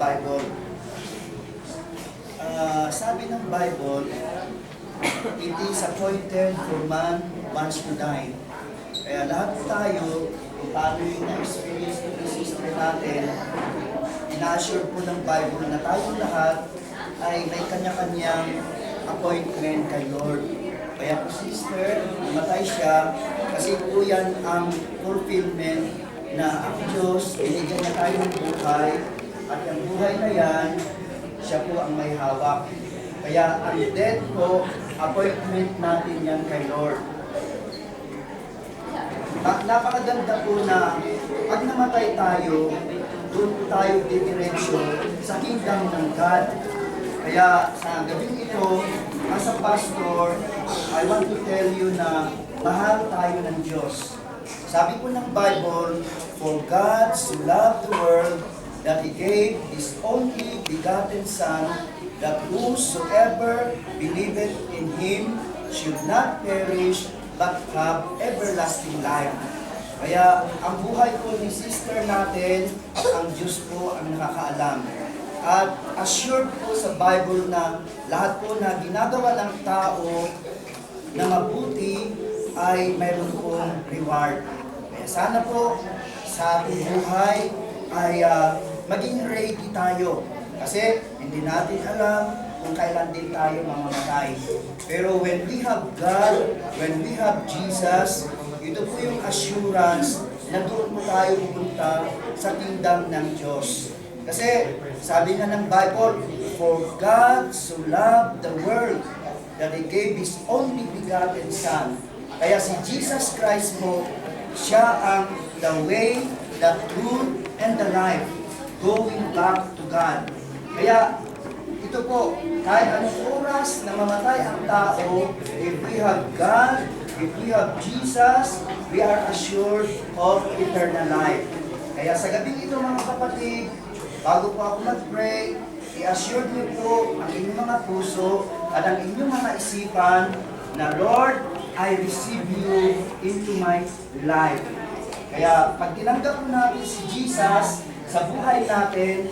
Bible. Ah, sabi ng Bible, it is appointed for man once to die. Kaya lahat tayo, kung paano yung na-experience ng sister natin, ina-assure po ng Bible na tayong lahat ay may kanya-kanyang appointment kay Lord. Kaya po sister, namatay siya kasi po yan ang fulfillment na ang Diyos, binigyan niya tayo ng buhay at ang buhay na yan, siya po ang may hawak. Kaya ang death po, appointment natin yan kay Lord. Na, napakaganda po na pag namatay tayo, doon tayo didiretso sa kingdom ng God. Kaya sa gabing ito, as a pastor, I want to tell you na mahal tayo ng Diyos. Sabi po ng Bible, For God so loved the world that He gave His only begotten Son, that whosoever believeth in Him should not perish, but have everlasting life. Kaya ang buhay po ni sister natin, ang Diyos po ang nakakaalam. At assured po sa Bible na lahat po na ginagawa ng tao na mabuti ay mayroon pong reward. Kaya sana po sa ating buhay ay ah, maging ready tayo. Kasi hindi natin alam kung kailan din tayo mamamatay. Pero when we have God, when we have Jesus, ito po yung assurance na doon po tayo pupunta sa kingdom ng Diyos. Kasi sabi nga ng Bible, For God so loved the world that He gave His only begotten Son. Kaya si Jesus Christ po, siya ang the way, the truth, and the life going back to God. Kaya ito po, kahit anong oras na mamatay ang tao, if we have God, if we have Jesus, we are assured of eternal life. Kaya sa gabing ito mga kapatid, bago po ako mag-pray, i-assure niyo po ang inyong mga puso at ang inyong mga isipan na Lord, I receive you into my life. Kaya pag tinanggap natin si Jesus sa buhay natin,